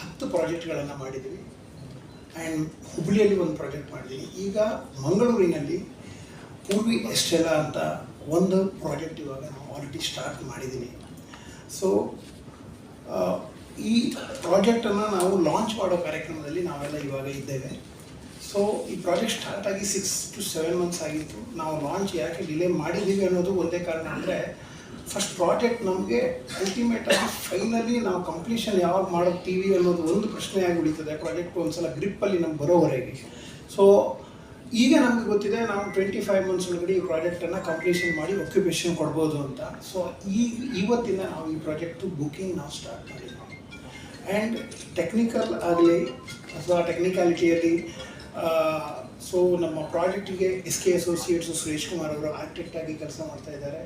ಹತ್ತು ಪ್ರಾಜೆಕ್ಟ್ಗಳನ್ನು ಮಾಡಿದ್ದೀವಿ ಆ್ಯಂಡ್ ಹುಬ್ಬಳ್ಳಿಯಲ್ಲಿ ಒಂದು ಪ್ರಾಜೆಕ್ಟ್ ಮಾಡಿದ್ದೀನಿ ಈಗ ಮಂಗಳೂರಿನಲ್ಲಿ ಪೂರ್ವಿ ಎಸ್ಟೆಲಾ ಅಂತ ಒಂದು ಪ್ರಾಜೆಕ್ಟ್ ಇವಾಗ ನಾವು ಆಲ್ರೆಡಿ ಸ್ಟಾರ್ಟ್ ಮಾಡಿದ್ದೀನಿ ಸೊ ಈ ಪ್ರಾಜೆಕ್ಟನ್ನು ನಾವು ಲಾಂಚ್ ಮಾಡೋ ಕಾರ್ಯಕ್ರಮದಲ್ಲಿ ನಾವೆಲ್ಲ ಇವಾಗ ಇದ್ದೇವೆ. ಸೊ ಈ ಪ್ರಾಜೆಕ್ಟ್ ಸ್ಟಾರ್ಟ್ ಆಗಿ ಸಿಕ್ಸ್ ಟು ಸೆವೆನ್ ಮಂತ್ಸ್ ಆಗಿತ್ತು. ನಾವು ಲಾಂಚ್ ಯಾಕೆ ಡಿಲೇ ಮಾಡಿದ್ದೀವಿ ಅನ್ನೋದು ಒಂದೇ ಕಾರಣ ಅಂದರೆ ಫಸ್ಟ್ ಪ್ರಾಜೆಕ್ಟ್ ನಮಗೆ ಅಲ್ಟಿಮೇಟ್ ಆಗಿ ಫೈನಲಿ ನಾವು ಕಂಪ್ಲೀಷನ್ ಯಾವಾಗ ಮಾಡುತ್ತೀವಿ ಅನ್ನೋದು ಒಂದು ಪ್ರಶ್ನೆ ಆಗಿಬಿಡುತ್ತದೆ ಪ್ರಾಜೆಕ್ಟ್ ಒಂದ್ಸಲ ಗ್ರಿಪ್ಪಲ್ಲಿ ನಮ್ಗೆ ಬರೋವರೆಗೆ. ಸೊ ಈಗ ನಮಗೆ ಗೊತ್ತಿದೆ ನಾವು ಟ್ವೆಂಟಿ ಫೈವ್ ಮಂತ್ಸ್ ಒಳಗಡೆ ಈ ಪ್ರಾಜೆಕ್ಟನ್ನು ಕಂಪ್ಲೀಷನ್ ಮಾಡಿ ಒಕ್ಯುಪೇಷನ್ ಕೊಡ್ಬೋದು ಅಂತ. ಸೊ ಈ ಇವತ್ತಿನ ನಾವು ಈ ಪ್ರಾಜೆಕ್ಟು ಬುಕಿಂಗ್ ನಾವು ಸ್ಟಾರ್ಟ್ ಮಾಡಿದ್ವಿ. ಆ್ಯಂಡ್ ಟೆಕ್ನಿಕಲ್ ಆಗಲಿ ಅಥವಾ ಟೆಕ್ನಿಕಾಲಿಟಿಯಲ್ಲಿ ಸೊ ನಮ್ಮ ಪ್ರಾಜೆಕ್ಟಿಗೆ S K associates Suresh Kumar ಅವರು ಆರ್ಕಿಟೆಕ್ಟಾಗಿ ಕೆಲಸ ಮಾಡ್ತಾ ಇದ್ದಾರೆ.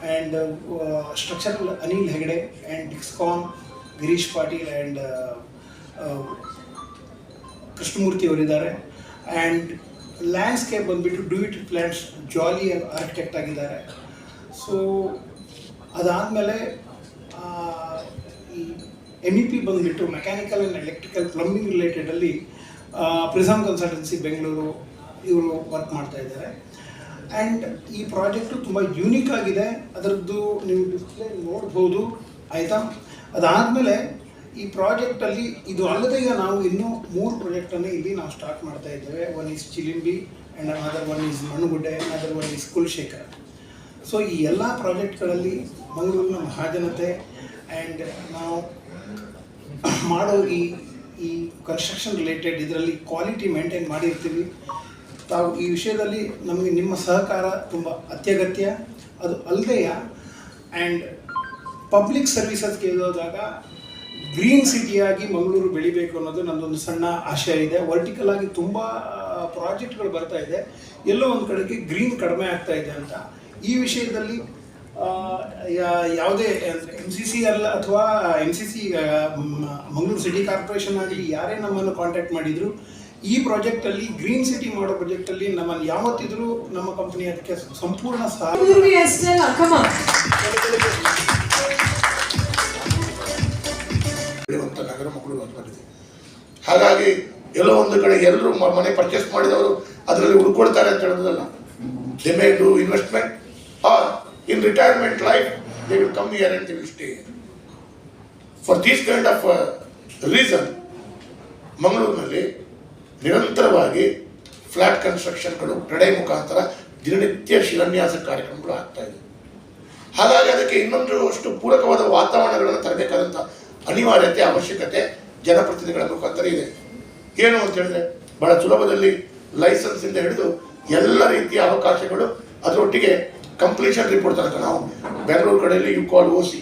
And structural Anil Hegde and Dixcon Girish Patil and Krishnamurthy ಅವರಿದ್ದಾರೆ. ಆ್ಯಂಡ್ ಲ್ಯಾಂಡ್ಸ್ಕೇಪ್ ಬಂದುಬಿಟ್ಟು ಡೂ ಇಟ್ ಪ್ಲ್ಯಾನ್ಸ್ ಜಾಲಿ ಆರ್ಕಿಟೆಕ್ಟ್ ಆಗಿದ್ದಾರೆ. ಸೊ ಅದಾದಮೇಲೆ ಈ ಎಂ ಇ ಪಿ ಬಂದುಬಿಟ್ಟು ಮೆಕ್ಯಾನಿಕಲ್ ಆ್ಯಂಡ್ ಎಲೆಕ್ಟ್ರಿಕಲ್ ಪ್ಲಂಬಿಂಗ್ ರಿಲೇಟೆಡಲ್ಲಿ ಪ್ರಿಸಮ್ ಕನ್ಸಲ್ಟೆನ್ಸಿ ಬೆಂಗಳೂರು ಇವರು ವರ್ಕ್ ಮಾಡ್ತಾ ಇದ್ದಾರೆ. ಆ್ಯಂಡ್ ಈ ಪ್ರಾಜೆಕ್ಟು ತುಂಬ ಯೂನಿಕ್ ಆಗಿದೆ. ಅದರದ್ದು ನೀವು ಡಿಸ್ಪ್ಲೇ ನೋಡ್ಬೋದು. ಆಯಿತಾ? ಅದಾದಮೇಲೆ ಈ ಪ್ರಾಜೆಕ್ಟಲ್ಲಿ ಇದು ಅಲ್ಲದೆ ಈಗ ನಾವು ಇನ್ನೂ ಮೂರು ಪ್ರಾಜೆಕ್ಟನ್ನು ಇಲ್ಲಿ ನಾವು ಸ್ಟಾರ್ಟ್ ಮಾಡ್ತಾ ಇದ್ದೇವೆ. One is Chilimbi and other one is Mannagudde other one is Kulashekara so ಈ ಎಲ್ಲ ಪ್ರಾಜೆಕ್ಟ್ಗಳಲ್ಲಿ ಮಂಗಳೂರಿನ ಮಹಾಜನತೆ ಆ್ಯಂಡ್ ನಾವು ಮಾಡೋ ಈ ಈ ಕನ್ಸ್ಟ್ರಕ್ಷನ್ ರಿಲೇಟೆಡ್ ಇದರಲ್ಲಿ ಕ್ವಾಲಿಟಿ ಮೇಂಟೈನ್ ಮಾಡಿರ್ತೀವಿ. ತಾವು ಈ ವಿಷಯದಲ್ಲಿ ನಮಗೆ ನಿಮ್ಮ ಸಹಕಾರ ತುಂಬ ಅತ್ಯಗತ್ಯ. ಅದು ಅಲ್ಲದೆಯ ಆ್ಯಂಡ್ ಪಬ್ಲಿಕ್ ಸರ್ವಿಸಸ್ ಹೋದಾಗ ಗ್ರೀನ್ ಸಿಟಿಯಾಗಿ ಮಂಗಳೂರು ಬೆಳಿಬೇಕು ಅನ್ನೋದು ನನ್ನದೊಂದು ಸಣ್ಣ ಆಶಯ ಇದೆ. ವರ್ಟಿಕಲ್ ಆಗಿ ತುಂಬ ಪ್ರಾಜೆಕ್ಟ್ಗಳು ಬರ್ತಾ ಇದೆ. ಎಲ್ಲೋ ಒಂದು ಕಡೆಗೆ ಗ್ರೀನ್ ಕಡಿಮೆ ಆಗ್ತಾ ಇದೆ ಅಂತ. ಈ ವಿಷಯದಲ್ಲಿ ಯಾವುದೇ ಎಂ ಸಿ ಸಿ ಅಲ್ಲ ಅಥವಾ M C C Mangaluru city corporation ಆಗಲಿ ಯಾರೇ ನಮ್ಮನ್ನು ಕಾಂಟ್ಯಾಕ್ಟ್ ಮಾಡಿದ್ರು ಈ ಪ್ರಾಜೆಕ್ಟಲ್ಲಿ ಗ್ರೀನ್ ಸಿಟಿ ಮಾಡೋ ಪ್ರಾಜೆಕ್ಟಲ್ಲಿ ನಮ್ಮನ್ನು ಯಾವತ್ತಿದ್ರೂ ನಮ್ಮ ಕಂಪನಿ ಅದಕ್ಕೆ ಸಂಪೂರ್ಣ. ಬೆಳೆಯುವಂಥ ನಗರ ಮಕ್ಕಳು ಅಂತ ಹಾಗಾಗಿ ಎಲ್ಲೋ ಒಂದು ಕಡೆ ಎಲ್ಲರೂ ಮನೆ ಪರ್ಚೇಸ್ ಮಾಡಿದವರು ಅದರಲ್ಲಿ ಉಳ್ಕೊಳ್ತಾರೆ ಅಂತ ಹೇಳೋದಲ್ಲ. They may do investment or in retirement life they will come here and they will stay for these kind of reason ಮಂಗಳೂರಿನಲ್ಲಿ ನಿರಂತರವಾಗಿ ಫ್ಲಾಟ್ ಕನ್ಸ್ಟ್ರಕ್ಷನ್ಗಳು ಕಡೆ ಮುಖಾಂತರ ದಿನನಿತ್ಯ ಶಿಲಾನ್ಯಾಸ ಕಾರ್ಯಕ್ರಮಗಳು ಆಗ್ತಾ ಇದೆ. ಹಾಗಾಗಿ ಅದಕ್ಕೆ ಇನ್ನೊಂದು ಅಷ್ಟು ಪೂರಕವಾದ ವಾತಾವರಣಗಳನ್ನು ತರಬೇಕಾದಂಥ ಅನಿವಾರ್ಯತೆ, ಅವಶ್ಯಕತೆ ಜನಪ್ರತಿನಿಧಿಗಳ ಮುಖಾಂತರ ಇದೆ. ಏನು ಅಂತ ಹೇಳಿದ್ರೆ, ಬಹಳ ಸುಲಭದಲ್ಲಿ ಲೈಸೆನ್ಸ್ ಇಂದ ಹಿಡಿದು ಎಲ್ಲ ರೀತಿಯ ಅವಕಾಶಗಳು ಅದರೊಟ್ಟಿಗೆ ಕಂಪ್ಲೀಷನ್ ರಿಪೋರ್ಟ್ ತನಕ ನಾವು ಬೆಂಗಳೂರು ಕಡೆಯಲ್ಲಿ ಯು ಕಾಲ್ ಓಸಿ